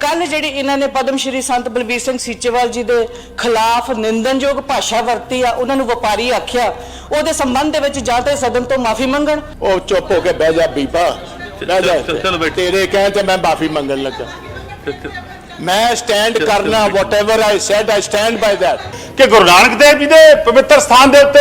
ਕੱਲ ਜਿਹੜੀ ਇਹਨਾਂ ਨੇ ਪਦਮ ਸ਼੍ਰੀ ਸੰਤ ਬਲਬੀਰ ਸਿੰਘ ਸੀਚੇਵਾਲ ਜੀ ਦੇ ਖਿਲਾਫ ਨਿੰਦਨਯੋਗ ਭਾਸ਼ਾ ਵਰਤੀ ਆ ਉਹਨਾਂ ਨੂੰ ਵਪਾਰੀ ਆਖਿਆ ਉਹਦੇ ਸੰਬੰਧ ਦੇ ਵਿੱਚ ਜਾਂ ਤਾਂ ਸਦਨ ਤੋਂ ਮਾਫੀ ਮੰਗਣ ਉਹ ਚੁੱਪ ਹੋ ਕੇ ਬਹਿ ਜਾ ਬੀਬਾ ਬਹਿ ਜਾ ਚਲੋ- ਚਲੋ ਬੈਠੋ। ਤੇਰੇ ਕਹਿ ਤੇ ਮੈਂ ਮਾਫੀ ਮੰਗਣ ਲੱਗਾ ਮੈਂ ਸਟੈਂਡ ਕਰਨਾ whatever I said I stand by that. ਕਿ ਗੁਰੂ ਨਾਨਕ ਦੇਵ ਜੀ ਦੇ ਪਵਿੱਤਰ ਸਥਾਨ ਦੇ ਉੱਤੇ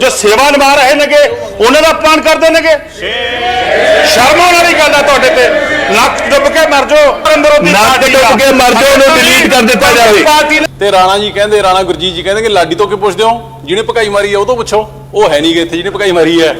ਜੋ ਸੇਵਾ ਨਿਭਾ ਰਹੇ ਨੇਗੇ ਉਹਨਾਂ ਦਾ ਅਪਮਾਨ ਕਰਦੇ ਨੇਗੇ ਸ਼ਰਮ ਆਉਣ ਵਾਲੀ ਗੱਲ ਆ ਤੁਹਾਡੇ ਤੇ। ਨੱਕ ਡੁੱਬ ਕੇ ਮਰ ਜਾਓ। ਅੰਦਰੋਂ ਦੀ ਨੱਕ। ਡੁੱਬ ਕੇ ਮਰ ਜਾਓ, ਉਹਨੂੰ delete ਕਰ ਦਿੱਤਾ ਜਾਵੇ। ਤੇ ਰਾਣਾ ਜੀ ਕਹਿੰਦੇ ਰਾਣਾ ਗੁਰਜੀਤ ਜੀ ਕਹਿੰਦੇ ਕਿ ਲਾਡੀ ਤੋਂ ਕਿ ਪੁੱਛਦੇ ਹੋ? ਜਿਹਨੇ ਭਕਾਈ ਮਾਰੀ ਹੈ ਉਹ ਤੋਂ ਪੁੱਛੋ। ਉਹ ਹੈ ਨਹੀਂਗੇ ਇੱਥੇ ਜਿਹਨੇ ਭਕਾਈ ਮਾਰੀ ਹੈ।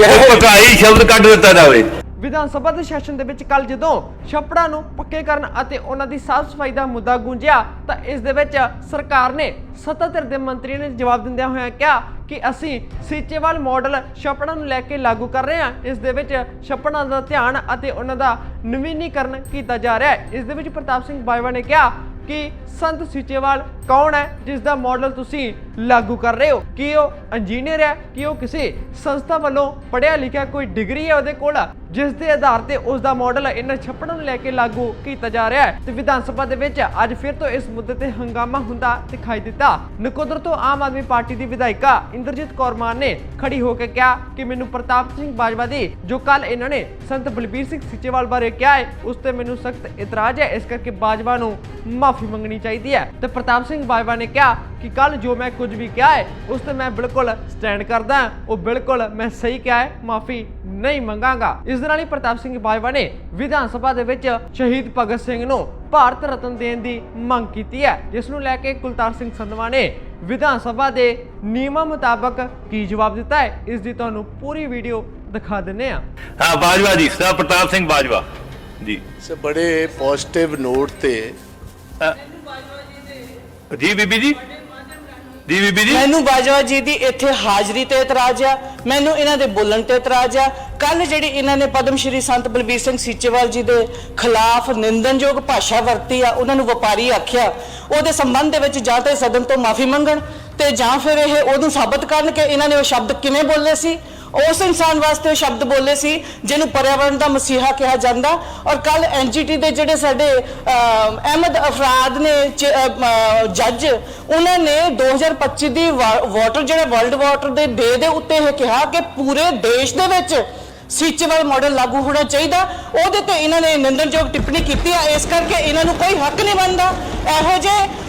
ਉਹ ਭਕਾਈ ਸ਼ਬਦ ਕੱਢ ਦਿੱਤਾ ਜਾਵੇ। ਵਿਧਾਨ ਸਭਾ ਦੇ ਸੈਸ਼ਨ ਦੇ ਵਿੱਚ ਕੱਲ ਜਦੋਂ ਛੱਪੜਾਂ ਨੂੰ ਪੱਕੇ ਕਰਨ ਅਤੇ ਉਹਨਾਂ ਦੀ ਸਾਫ਼ ਸਫ਼ਾਈ ਦਾ ਮੁੱਦਾ ਗੂੰਜਿਆ, ਤਾਂ ਇਸ ਦੇ ਵਿੱਚ ਸਰਕਾਰ ਨੇ ਸੱਤਾ ਧਿਰ ਦੇ ਮੰਤਰੀ ਨੇ ਜਵਾਬ ਦਿੰਦਿਆਂ ਹੋਇਆਂ ਕਿਹਾ ਕਿ ਅਸੀਂ ਸੀਚੇਵਾਲ ਮਾਡਲ ਛੱਪੜਾਂ ਨੂੰ ਲੈ ਕੇ ਲਾਗੂ ਕਰ ਰਹੇ ਹਾਂ। ਇਸ ਦੇ ਵਿੱਚ ਛੱਪੜਾਂ ਦਾ ਧਿਆਨ ਅਤੇ ਉਹਨਾਂ ਦਾ ਨਵੀਨੀਕਰਨ ਕੀਤਾ ਜਾ ਰਿਹਾ ਹੈ। ਇਸ ਦੇ ਵਿੱਚ ਪ੍ਰਤਾਪ ਸਿੰਘ ਬਾਜਵਾ ਨੇ ਕਿਹਾ ਕਿ ਸੰਤ ਸੀਚੇਵਾਲ ਕੌਣ ਹੈ, ਜਿਸ ਦਾ ਮਾਡਲ ਤੁਸੀਂ ਲਾਗੂ ਕਰ ਰਹੇ ਹੋ? ਕੀ ਉਹ ਇੰਜੀਨੀਅਰ ਹੈ? ਕਿ ਉਹ ਕਿਸੇ ਸੰਸਥਾ ਵੱਲੋਂ ਪੜ੍ਹਿਆ ਲਿਖਿਆ ਕੋਈ ਡਿਗਰੀ ਹੈ ਉਹਦੇ ਕੋਲ? ਜਿਸ ਦੇ ਆਧਾਰ ਤੇ ਉਸ ਦਾ ਮਾਡਲ ਇਹਨਾਂ ਛੱਪੜਾਂ ਨੂੰ ਲੈ ਕੇ ਲਾਗੂ ਕੀਤਾ ਜਾ ਰਿਹਾ ਹੈ। ਤੇ ਵਿਧਾਨ ਸਭਾ ਦੇ ਵਿੱਚ ਅੱਜ ਫਿਰ ਤੋਂ ਇਸ ਮੁੱਦੇ ਤੇ ਹੰਗਾਮਾ ਹੁੰਦਾ ਦਿਖਾਈ ਦਿੱਤਾ। ਨਕੋਦਰ ਤੋਂ ਆਮ ਆਦਮੀ ਪਾਰਟੀ ਦੀ ਵਿਧਾਇਕਾ ਇੰਦਰਜੀਤ ਕੌਰ ਮਾਨ ਨੇ ਖੜੀ ਹੋ ਕੇ ਕਿਹਾ ਕਿ ਮੈਨੂੰ ਪ੍ਰਤਾਪ ਸਿੰਘ ਬਾਜਵਾ ਦੀ, ਜੋ ਕੱਲ ਇਹਨਾਂ ਨੇ ਸੰਤ ਬਲਬੀਰ ਸਿੰਘ ਸਿੱਚੇਵਾਲ ਬਾਰੇ ਕਿਹਾ ਹੈ, ਉਸ ਤੇ ਮੈਨੂੰ ਸਖਤ ਇਤਰਾਜ਼ ਹੈ। ਇਸ ਕਰਕੇ ਬਾਜਵਾ ਨੂੰ ਮਾਫੀ ਮੰਗਣੀ ਚਾਹੀਦੀ ਹੈ। ਤੇ ਪ੍ਰਤਾਪ ਸਿੰਘ ਬਾਜਵਾ ਨੇ ਕਿਹਾ ਕਿ ਕੱਲ ਜੋ ਮੈਂ ਕੁਝ ਵੀ ਕਿਹਾ ਹੈ, ਉਸ ਤੇ ਮੈਂ ਬਿਲਕੁਲ ਸਟੈਂਡ ਕਰਦਾ। ਉਹ ਬਿਲਕੁਲ ਮੈਂ ਸਹੀ ਕਿਹਾ ਹੈ, ਮਾਫੀ ਨਹੀਂ ਮੰਗਾਂਗਾ। ਇਸ ਦੇ ਨਾਲ ਹੀ ਪ੍ਰਤਾਪ ਸਿੰਘ ਬਾਜਵਾ ਨੇ ਵਿਧਾਨ ਸਭਾ ਦੇ ਵਿੱਚ ਸ਼ਹੀਦ ਭਗਤ ਸਿੰਘ ਨੂੰ ਭਾਰਤ ਰਤਨ ਦੇਣ ਦੀ ਮੰਗ ਕੀਤੀ ਹੈ। ਜਿਸ ਨੂੰ ਲੈ ਕੇ ਕੁਲਤਾਰ ਸਿੰਘ ਸੰਧਵਾ ਨੇ ਵਿਧਾਨ ਸਭਾ ਦੇ ਨਿਯਮਾਂ ਮੁਤਾਬਕ ਕੀ ਜਵਾਬ ਦਿੱਤਾ ਹੈ ਇਸ ਦੀ ਤੁਹਾਨੂੰ ਪੂਰੀ ਵੀਡੀਓ ਦਿਖਾ ਦਿੰਨੇ ਆ ਹਾਂ ਬਾਜਵਾ ਜੀ ਸਰ ਪ੍ਰਤਾਪ ਸਿੰਘ ਬਾਜਵਾ। ਜੀ। ਸੇ ਬੜੇ ਪੋਜ਼ਿਟਿਵ ਨੋਟ ਤੇ ਜੀ ਬੀਬੀ ਜੀ? ਜੀ ਬੀਬੀ ਜੀ? ਮੈਨੂੰ ਬਾਜਵਾ ਜੀ ਦੀ ਇੱਥੇ ਹਾਜ਼ਰੀ ਤੇ ਇਤਰਾਜ਼ ਆ। ਮੈਨੂੰ ਇਹਨਾਂ ਦੇ ਬੋਲਣ ਤੇ ਇਤਰਾਜ਼ ਆ। ਕੱਲ ਜਿਹੜੀ ਇਹਨਾਂ ਨੇ ਪਦਮ ਸ਼੍ਰੀ ਸੰਤ ਬਲਬੀਰ ਸਿੰਘ ਸੀਚੇਵਾਲ ਜੀ ਦੇ ਖਿਲਾਫ ਨਿੰਦਨਯੋਗ ਭਾਸ਼ਾ ਵਰਤੀ ਆ, ਉਹਨਾਂ ਨੂੰ ਵਪਾਰੀ ਆਖਿਆ, ਉਹਦੇ ਸੰਬੰਧ ਦੇ ਵਿੱਚ ਜਾਂ ਤਾਂ ਇਹ ਸਦਨ ਤੋਂ ਮਾਫੀ ਮੰਗਣ ਤੇ ਜਾਂ ਫਿਰ ਇਹ ਉਹਨੂੰ ਸਾਬਤ ਕਰਨ ਕਿ ਇਹਨਾਂ ਨੇ ਉਹ ਸ਼ਬਦ ਕਿਵੇਂ ਬੋਲੇ ਸੀ। ਉਸ ਇਨਸਾਨ ਵਾਸਤੇ ਉਹ ਸ਼ਬਦ ਬੋਲੇ ਸੀ, ਜਿਹਨੂੰ ਪਰਿਆਵਰਣ ਦਾ ਮਸੀਹਾ ਕਿਹਾ ਜਾਂਦਾ। ਔਰ ਕੱਲ ਐਨਜੀਟੀ ਦੇ ਜਿਹੜੇ ਸਾਡੇ ਅਹਿਮਦ ਅਫਰਾਦ ਨੇ ਜੱਜ, ਉਹਨਾਂ ਨੇ 2025 ਦੀ ਵਾਟਰ, ਜਿਹੜਾ ਵਰਲਡ ਵਾਟਰ ਦੇ ਡੇ ਦੇ ਉੱਤੇ ਇਹ ਕਿਹਾ ਕਿ ਪੂਰੇ ਦੇਸ਼ ਦੇ ਵਿੱਚ ਸੀਚੇਵਾਲ ਮਾਡਲ ਲਾਗੂ ਹੋਣਾ ਚਾਹੀਦਾ। ਉਹਦੇ ਤੇ ਇਹਨਾਂ ਨੇ ਨਿੰਦਣਯੋਗ ਟਿੱਪਣੀ ਕੀਤੀ ਆ। ਇਸ ਕਰਕੇ ਇਹਨਾਂ ਨੂੰ ਕੋਈ ਹੱਕ ਨਹੀਂ ਬਣਦਾ। ਇਹੋ ਜਿਹੇ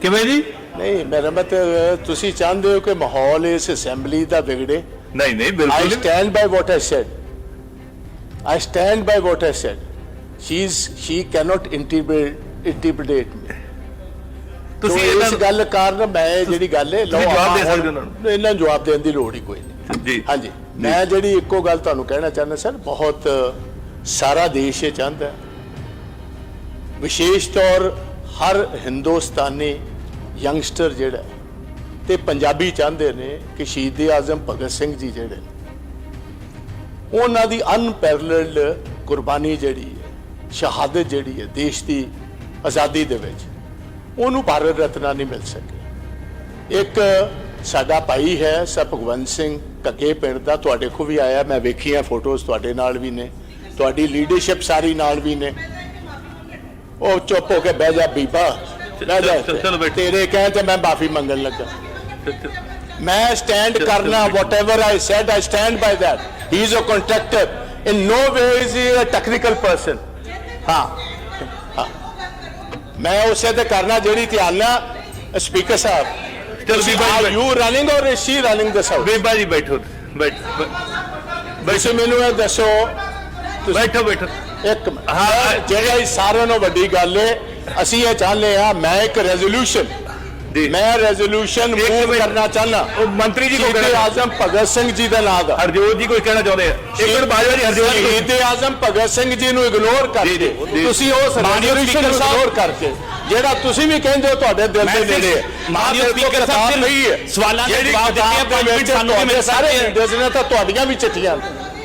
ਕਿਵੇਂ ਜੀ ਨਹੀਂ ਮੇਰਾ ਮਤਲਬ ਤੁਸੀਂ ਚਾਹੁੰਦੇ ਹੋ ਕਿ ਮਾਹੌਲ ਇਸ ਅਸੈਂਬਲੀ ਦਾ ਵਿਗੜੇ ਨਹੀਂ ਨਹੀਂ ਬਿਲਕੁਲ stand by what I said. I stand by what I said. She's she cannot interpret interpret me. ਤੁਸੀਂ ਤੁਸੀਂ ਇਸ ਗੱਲ ਕਾਰਨ ਮੈਂ ਜਿਹੜੀ ਗੱਲ ਹੈ ਤੁਸੀਂ ਜਵਾਬ ਦੇ ਸਕਦੇ ਉਹਨਾਂ ਨੂੰ ਇਹਨਾਂ ਜਵਾਬ ਦੇਣ ਦੀ ਲੋੜ ਹੀ ਕੋਈ ਨਹੀਂ ਜੀ ਹਾਂਜੀ ਮੈਂ ਜਿਹੜੀ ਇੱਕੋ ਗੱਲ ਤੁਹਾਨੂੰ ਕਹਿਣਾ ਚਾਹੁੰਦਾ ਸਰ ਬਹੁਤ ਸਾਰਾ ਦੇਸ਼ ਇਹ ਚਾਹੁੰਦਾ। ਵਿਸ਼ੇਸ਼ ਤੌਰ ਹਰ ਹਿੰਦੁਸਤਾਨੀ ਯੰਗਸਟਰ ਜਿਹੜਾ ਹੈ, ਤੇ ਪੰਜਾਬੀ ਚਾਹੁੰਦੇ ਨੇ ਕਿ ਸ਼ਹੀਦ ਆਜ਼ਮ ਭਗਤ ਸਿੰਘ ਜੀ ਜਿਹੜੇ ਨੇ, ਉਹਨਾਂ ਦੀ ਅਨਪੈਰਲਡ ਕੁਰਬਾਨੀ ਜਿਹੜੀ ਹੈ ਸ਼ਹਾਦਤ ਜਿਹੜੀ ਹੈ ਦੇਸ਼ ਦੀ ਆਜ਼ਾਦੀ ਦੇ ਵਿੱਚ ਉਹਨੂੰ ਭਾਰਤ ਰਤਨਾ ਨਹੀਂ ਮਿਲ ਸਕਿਆ। ਇੱਕ ਸਾਡਾ ਭਾਈ ਹੈ ਸਰ ਭਗਵੰਤ ਸਿੰਘ ਕੱਗੇ ਪਿੰਡ ਦਾ ਤੁਹਾਡੇ ਕੋ ਵੀ ਆਇਆ ਮੈਂ ਵੇਖੀਆਂ ਫੋਟੋਜ਼ ਤੁਹਾਡੇ ਨਾਲ ਵੀ ਨੇ ਤੁਹਾਡੀ ਲੀਡਰਸ਼ਿਪ ਸਾਰੀ ਨਾਲ ਵੀ ਨੇ। ਉਹ ਚੁੱਪ ਹੋ ਕੇ ਬਹਿ ਜਾ ਬੀਬਾ ਬਹਿ ਜਾ ਬੈਠੋ। ਤੇਰੇ ਕਹਿ ਤੇ ਮੈਂ ਮਾਫੀ ਮੰਗਣ ਲੱਗਾ ਮੈਂ ਸਟੈਂਡ ਕਰਨਾ whatever I said I stand by that he is a contractor in no way is he a technical person ਹਾਂ ਹਾਂ ਮੈਂ ਉਸੇ ਤੇ ਕਰਨਾ ਜਿਹੜੀ ਧਿਆਨ ਨਾਲ ਸਪੀਕਰ ਸਾਹਿਬ ਚਲੋ ਬੀਬਾ ਜੀ ਬੈਠੋ। you running or is she running this house ਬੀਬਾ ਜੀ ਬੈਠੋ ਬੈਠ ਤੁਸੀਂ ਮੈਨੂੰ ਇਹ ਦੱਸੋ ਬੈਠੋ ਬੈਠੋ ਇੱਕ ਮਿੰਟ। ਜਿਹੜੀ ਸਾਰਿਆਂ ਨਾਲੋਂ ਵੱਡੀ ਗੱਲ ਹੈ ਅਸੀਂ ਇਹ ਚਾਹੁੰਦੇ ਆ ਮੈਂ ਇੱਕ ਰੈਜ਼ੋਲੂਸ਼ਨ ਜੀ। ਮੈਂ ਰੈਜ਼ੋਲੂਸ਼ਨ ਮੂਵ। ਕਰਨਾ ਚਾਹਨਾ ਉਹ ਮੰਤਰੀ ਜੀ ਕੋ ਸ਼ਹੀਦ ਕਹਿਣਾ ਆਜ਼ਮ ਭਗਤ ਸਿੰਘ ਜੀ ਦਾ ਨਾਮ ਦਾ ਹਰਜੋਤ ਜੀ ਕੁਝ ਕਹਿਣਾ ਚਾਹੁੰਦੇ ਆ ਇੱਕ ਮਿੰਟ ਬਾਜਵਾ ਜੀ ਹਰਜੋਤ ਜੀ ਸ਼ਹੀਦ ਆਜ਼ਮ ਭਗਤ ਸਿੰਘ ਜੀ ਨੂੰ ਇਗਨੋਰ ਕਰਕੇ। ਤੁਸੀਂ ਉਸ ਰੈਜ਼ੋਲੂਸ਼ਨ ਨੂੰ ਇਗਨੋਰ ਕਰਕੇ ਜਿਹੜਾ ਤੁਸੀਂ ਵੀ ਕਹਿੰਦੇ ਹੋ ਤੁਹਾਡੇ ਦਿਲ ਦੇ ਨੇੜੇ ਹੈ। ਮਾਨਯੋਗ ਮੇਰੇ ਸਪੀਕਰ ਸਾਹਿਬ ਕਿਤਾਬ ਨਹੀਂ ਹੈ ਸਵਾਲਾਂ ਦੇ ਜਵਾਬ ਦਿੱਤੇ ਆ, ਕਿਤਾਬ ਦੇ ਪੰਜ ਮਿੰਟ ਵਿੱਚ ਸਾਨੂੰ ਮਿਲ ਸਾਰੇ ਸਕਦੇ ਆ। ਲੀਡਰਸ ਨੇ ਤਾਂ ਤੁਹਾਡੀਆਂ ਵੀ ਚਿੱਠੀਆਂ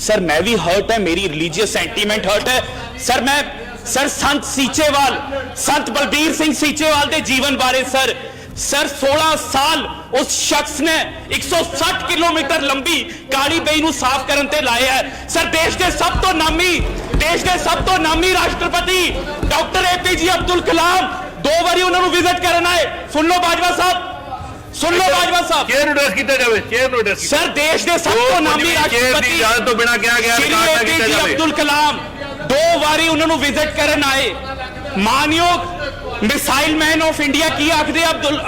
ਸਰ ਮੈਂ ਵੀ ਹਰਟ ਹੈ ਮੇਰੀ ਰਿਲੀਜੀਅਸ ਸੈਂਟੀਮੈਂਟ ਹਰਟ ਹੈ ਸਰ ਮੈਂ ਸਰ ਸੰਤ ਸੀਚੇਵਾਲ ਸੰਤ ਬਲਬੀਰ ਸਿੰਘ ਸੀਚੇਵਾਲ ਦੇ ਜੀਵਨ ਬਾਰੇ ਸਰ ਸਰ 16 ਸਾਲ ਉਸ ਸ਼ਖਸ ਨੇ 160 ਕਿਲੋਮੀਟਰ ਲੰਬੀ ਕਾਲੀ ਬਈ ਨੂੰ ਸਾਫ਼ ਕਰਨ ਤੇ ਲਾਇਆ ਹੈ ਸਰ ਦੇਸ਼ ਦੇ ਸਭ ਤੋਂ ਨਾਮੀ ਦੇਸ਼ ਦੇ ਸਭ ਤੋਂ ਨਾਮੀ ਰਾਸ਼ਟਰਪਤੀ ਡਾਕਟਰ ਏਪੀਜੀ ਅਬਦੁਲ ਕਲਾਮ ਦੋ ਵਾਰੀ ਉਹਨਾਂ ਨੂੰ ਵਿਜ਼ਿਟ ਕਰਨ ਆਏ ਸੁਣ ਲਓ ਬਾਜਵਾ ਸਾਹਿਬ ਸੁਣ ਲਓ ਬਾਜਵਾ ਸਾਹਿਬ। ਚੇਅਰ ਨੂੰ ਐਡਰੈਸ ਕੀਤਾ ਜਾਵੇ ਚੇਅਰ ਨੂੰ ਐਡਰੈਸ ਸਰ ਦੇਸ਼ ਦੇ ਸਭ ਤੋਂ ਨਾਮੀ ਰਾਸ਼ਟਰਪਤੀ ਇਜਾਜ਼ਤ ਤੋਂ ਬਿਨਾਂ ਕਿਹਾ ਗਿਆ ਸ਼੍ਰੀ ਏਪੀਜੀ ਅਬਦੁਲ ਕਲਾਮ ਦੋ ਵਾਰੀ ਉਹਨਾਂ ਨੂੰ ਵਿਜ਼ਿਟ ਕਰਨ ਆਏ। ਮਾਨਯੋਗ ਮਿਸਾਈਲ ਮੈਨ ਆਫ ਇੰਡੀਆ ਕੀ ਆਖਦੇ ਅਬਦੁਲ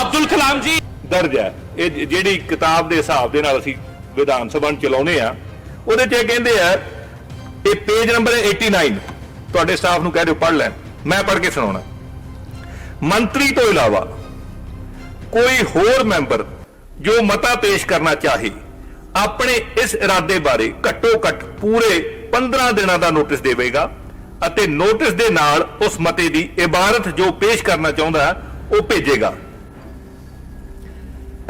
ਅਬਦੁਲ ਕਲਾਮ ਜੀ? ਦਰਜ ਹੈ। ਇਹ ਜਿਹੜੀ ਕਿਤਾਬ ਦੇ ਹਿਸਾਬ ਦੇ ਨਾਲ ਅਸੀਂ ਵਿਧਾਨ ਸਭਾ ਨੂੰ ਚਲਾਉਨੇ ਆ ਉਹਦੇ 'ਚ ਇਹ ਕਹਿੰਦੇ ਆ ਇਹ ਪੇਜ ਨੰਬਰ 89 ਤੁਹਾਡੇ ਸਟਾਫ ਨੂੰ ਕਹਿ ਦਿਓ ਪੜ੍ਹ ਲੈਣ। ਮੈਂ ਪੜ੍ਹ ਕੇ ਸੁਣਾਉਣਾ। ਮੰਤਰੀ ਤੋਂ ਇਲਾਵਾ ਕੋਈ ਹੋਰ ਮੈਂਬਰ ਜੋ ਮਤਾ ਪੇਸ਼ ਕਰਨਾ ਚਾਹੇ ਆਪਣੇ ਇਸ ਇਰਾਦੇ ਬਾਰੇ ਘੱਟੋ ਘੱਟ ਪੂਰੇ 15 ਦਿਨਾਂ ਦਾ ਨੋਟਿਸ ਦੇਵੇਗਾ ਅਤੇ ਨੋਟਿਸ ਦੇ ਨਾਲ ਉਸ ਮਤੇ ਦੀ ਇਬਾਰਤ ਜੋ ਪੇਸ਼ ਕਰਨਾ ਚਾਹੁੰਦਾ ਹੈ, ਉਹ ਭੇਜੇਗਾ।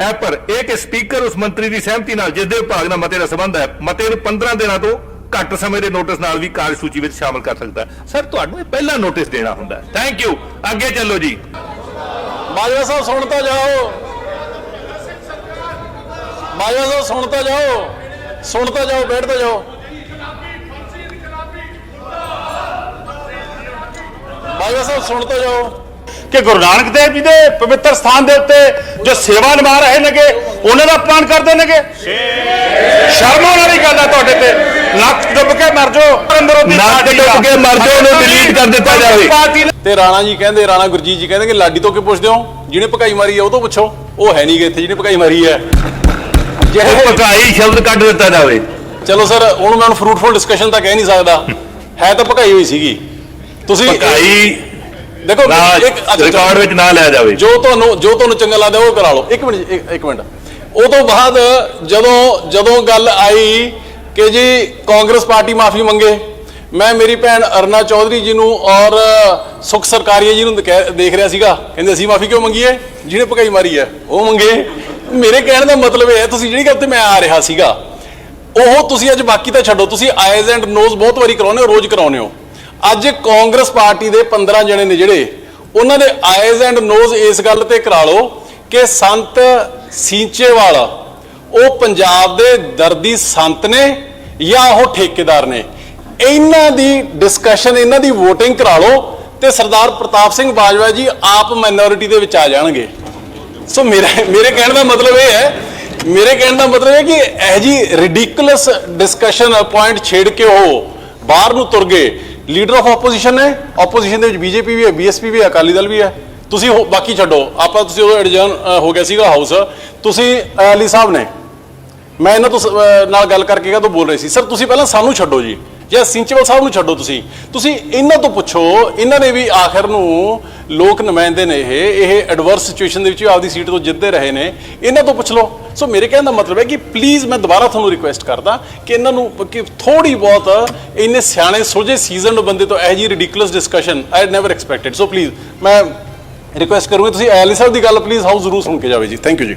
ਇਹ ਪਰ ਇਹ ਕਿ ਸਪੀਕਰ ਉਸ ਮੰਤਰੀ ਦੀ ਸਹਿਮਤੀ ਨਾਲ ਜਿਸ ਦੇ ਵਿਭਾਗ ਨਾਲ ਮਤੇ ਦਾ ਸੰਬੰਧ ਹੈ ਮਤੇ ਨੂੰ 15 ਦਿਨਾਂ ਤੋਂ ਘੱਟ ਸਮੇਂ ਦੇ ਨੋਟਿਸ ਨਾਲ ਵੀ ਕਾਰਜ ਸੂਚੀ ਵਿੱਚ ਸ਼ਾਮਲ ਕਰ ਸਕਦਾ ਸਰ ਤੁਹਾਨੂੰ ਇਹ ਪਹਿਲਾ ਨੋਟਿਸ ਦੇਣਾ ਹੁੰਦਾ ਥੈਂਕ ਯੂ ਅੱਗੇ ਚੱਲੋ ਜੀ। ਬਾਜਵਾ ਸਾਹਿਬ ਸੁਣ ਤਾਂ ਜਾਓ। ਬਾਜਵਾ ਸਾਹਿਬ ਸੁਣ ਤਾਂ ਜਾਓ। ਸੁਣ ਤਾਂ ਜਾਓ, ਬੈਠ ਤਾਂ ਜਾਓ। ਬਾਜਵਾ ਸਾਹਿਬ ਸੁਣ ਤਾਂ ਜਾਓ। ਕਿ ਗੁਰੂ ਨਾਨਕ ਦੇਵ ਜੀ ਦੇ ਪਵਿੱਤਰ ਸਥਾਨ ਦੇ ਉੱਤੇ ਜੋ ਸੇਵਾ ਨਿਭਾ ਰਹੇ ਨੇਗੇ ਉਹਨਾਂ ਦਾ ਅਪਮਾਨ ਕਰਦੇ ਨੇਗੇ ਸ਼ਰਮ ਆਉਣ ਵਾਲੀ ਗੱਲ ਹੈ ਤੁਹਾਡੇ ਤੇ। ਨੱਕ ਡੁੱਬ ਕੇ ਮਰ ਜਾਓ। ਅੰਦਰੋਂ ਦੀ ਨੱਕ ਡੁੱਬ ਕੇ ਮਰ ਜਾਓ, ਉਹਨੂੰ delete ਕਰ ਦਿੱਤਾ ਜਾਵੇ। ਤੇ ਰਾਣਾ ਜੀ ਕਹਿੰਦੇ ਰਾਣਾ ਗੁਰਜੀਤ ਜੀ ਕਹਿੰਦੇ ਕਿ ਲਾਡੀ ਤੋਂ ਕਿ ਪੁੱਛਦੇ ਹੋ? ਜਿਹਨੇ ਭਕਾਈ ਮਾਰੀ ਹੈ ਉਹ ਤੋਂ ਪੁੱਛੋ। ਉਹ ਹੈ ਨਹੀਂ ਗੇ ਇੱਥੇ ਜਿਹਨੇ ਭਕਾਈ ਮਾਰੀ ਹੈ ਜਿਹੜੇ ਭਕਾਈ ਸ਼ਬਦ ਕੱਢ ਦਿੱਤਾ ਜਾਵੇ। ਚਲੋ ਸਰ ਉਹਨੂੰ ਮੈਂ ਫਰੂਟਫੁਲ ਡਿਸਕਸ਼ਨ ਤਾਂ ਕਹਿ ਨਹੀਂ ਸਕਦਾ। ਹੈ ਤਾਂ ਭਕਾਈ ਹੋਈ ਸੀਗੀ। ਤੁਸੀਂ ਭਕਾਈ ਦੇਖੋ ਇੱਕ ਰਿਕਾਰਡ ਵਿੱਚ ਨਾ ਲਿਆ ਜਾਵੇ। ਜੋ ਤੁਹਾਨੂੰ ਜੋ ਤੁਹਾਨੂੰ ਚੰਗਾ ਲੱਗਦਾ ਉਹ ਕਰਾ ਲਓ। ਇੱਕ ਮਿੰਟ ਇੱਕ- ਇੱਕ ਮਿੰਟ। ਉਹ ਤੋਂ ਬਾਅਦ ਜਦੋਂ ਜਦੋਂ ਗੱਲ ਆਈ ਕਿ ਜੀ ਕਾਂਗਰਸ ਪਾਰਟੀ ਮਾਫੀ ਮੰਗੇ ਮੈਂ ਮੇਰੀ ਭੈਣ ਅਰਨਾ ਚੌਧਰੀ ਜੀ ਨੂੰ ਔਰ ਸੁਖ ਸਰਕਾਰੀਆ ਜੀ ਨੂੰ ਕਹਿ- ਦੇਖ ਰਿਹਾ ਸੀਗਾ। ਕਹਿੰਦੇ ਅਸੀਂ ਮਾਫੀ ਕਿਉਂ ਮੰਗੀਏ? ਜਿਹਨੇ ਭਕਾਈ ਮਾਰੀ ਹੈ ਉਹ ਮੰਗੇ। ਮੇਰੇ ਕਹਿਣ ਦਾ ਮਤਲਬ ਇਹ ਹੈ ਤੁਸੀਂ ਜਿਹੜੀ ਗੱਲ ਤੇ ਮੈਂ ਆ ਰਿਹਾ ਸੀਗਾ ਉਹ ਤੁਸੀਂ ਅੱਜ ਬਾਕੀ ਤਾਂ ਛੱਡੋ। ਤੁਸੀਂ ਆਈਜ਼ ਐਂਡ ਨੋਜ਼ ਬਹੁਤ ਵਾਰੀ ਕਰਾਉਂਦੇ ਹੋ ਰੋਜ਼ ਕਰਾਉਂਦੇ ਹੋ। ਅੱਜ ਕਾਂਗਰਸ ਪਾਰਟੀ ਦੇ 15 ਜਣੇ ਨੇ ਜਿਹੜੇ, ਉਹਨਾਂ ਦੇ ਆਈਜ਼ ਐਂਡ ਨੋਜ਼ ਇਸ ਗੱਲ ਤੇ ਕਰਾ ਲਓ ਕਿ ਸੰਤ ਸੀਂਚੇਵਾਲ, ਉਹ ਪੰਜਾਬ ਦੇ ਦਰਦੀ ਸੰਤ ਨੇ ਜਾਂ ਉਹ ਠੇਕੇਦਾਰ ਨੇ? ਇਹਨਾਂ ਦੀ ਡਿਸਕਸ਼ਨ ਇਹਨਾਂ ਦੀ VOTING ਕਰਾ ਲਓ ਤੇ ਸਰਦਾਰ ਪ੍ਰਤਾਪ ਸਿੰਘ ਬਾਜਵਾ ਜੀ ਆਪ ਮਾਈਨੋਰਿਟੀ ਦੇ ਵਿੱਚ ਆ ਜਾਣਗੇ। ਸੋ ਮੇਰਾ, ਮੇਰੇ ਕਹਿਣ ਦਾ ਮਤਲਬ ਇਹ ਹੈ, ਮੇਰੇ ਕਹਿਣ ਦਾ ਮਤਲਬ ਇਹ ਕਿ ਇਹ ਜੀ ਰਿਡੀਕਲਸ ਡਿਸਕਸ਼ਨ ਪੁਆਇੰਟ ਛੇੜ ਕੇ ਉਹ ਬਾਹਰ ਨੂੰ ਤੁਰ ਗਏ। ਲੀਡਰ ਆਫ ਆਪੋਜੀਸ਼ਨ ਨੇ ਆਪੋਜੀਸ਼ਨ ਦੇ ਵਿੱਚ ਬੀਜੇਪੀ ਵੀ ਹੈ ਬੀਐਸਪੀ ਵੀ ਹੈ ਅਕਾਲੀ ਦਲ ਵੀ ਹੈ। ਤੁਸੀਂ ਹੋ- ਬਾਕੀ ਛੱਡੋ ਆਪਾਂ ਤੁਸੀਂ ਉਦੋਂ ਐਡਜਨ ਹੋ ਗਿਆ ਸੀਗਾ ਹਾਊਸ ਤੁਸੀਂ ਅ, ਅਲੀ ਸਾਹਿਬ ਨੇ ਮੈਂ ਇਹਨਾਂ ਤੋਂ ਸ- ਨਾਲ ਗੱਲ ਕਰਕੇ ਕਿਹਾ ਤੋਂ ਬੋਲ ਰਹੇ ਸੀ। ਸਰ ਤੁਸੀਂ ਪਹਿਲਾਂ ਸਾਨੂੰ ਛੱਡੋ ਜੀ। ਜਾਂ ਸਿੰਚੇਵਾਲ ਸਾਹਿਬ ਨੂੰ ਛੱਡੋ ਤੁਸੀਂ ਤੁਸੀਂ ਇਹਨਾਂ ਤੋਂ ਪੁੱਛੋ, ਇਹਨਾਂ ਨੇ ਵੀ ਆਖਰ ਨੂੰ ਲੋਕ ਨੁਮਾਇੰਦੇ ਨੇ ਇਹ ਇਹ ਐਡਵਰਸ ਸਿਚੁਏਸ਼ਨ ਦੇ ਵਿੱਚ ਵੀ ਆਪਦੀ ਸੀਟ ਤੋਂ ਜਿੱਤਦੇ ਰਹੇ ਨੇ, ਇਹਨਾਂ ਤੋਂ ਪੁੱਛ ਲਓ। ਸੋ ਮੇਰੇ ਕਹਿਣ ਦਾ ਮਤਲਬ ਹੈ ਕਿ ਪਲੀਜ਼ ਮੈਂ ਦੁਬਾਰਾ ਤੁਹਾਨੂੰ ਰਿਕੁਐਸਟ ਕਰਦਾ ਕਿ ਇਹਨਾਂ ਨੂੰ ਕਿ ਥੋੜੀ ਬਹੁਤ ਇੰਨੇ ਸਿਆਣੇ, ਸੋਝੇ ਸੀਜ਼ਨਡ ਬੰਦੇ ਤੋਂ ਇਹ ਜੀ ridiculous discussion I never expected so please ਮੈਂ ਰਿਕੁਐਸਟ ਕਰੂੰਗਾ, ਤੁਸੀਂ ਐਲੀ ਸਾਹਿਬ ਦੀ ਗੱਲ ਪਲੀਜ਼ ਹਾਊਸ ਜ਼ਰੂਰ ਸੁਣ ਕੇ ਜਾਵੇ ਜੀ। ਥੈਂਕ ਯੂ ਜੀ।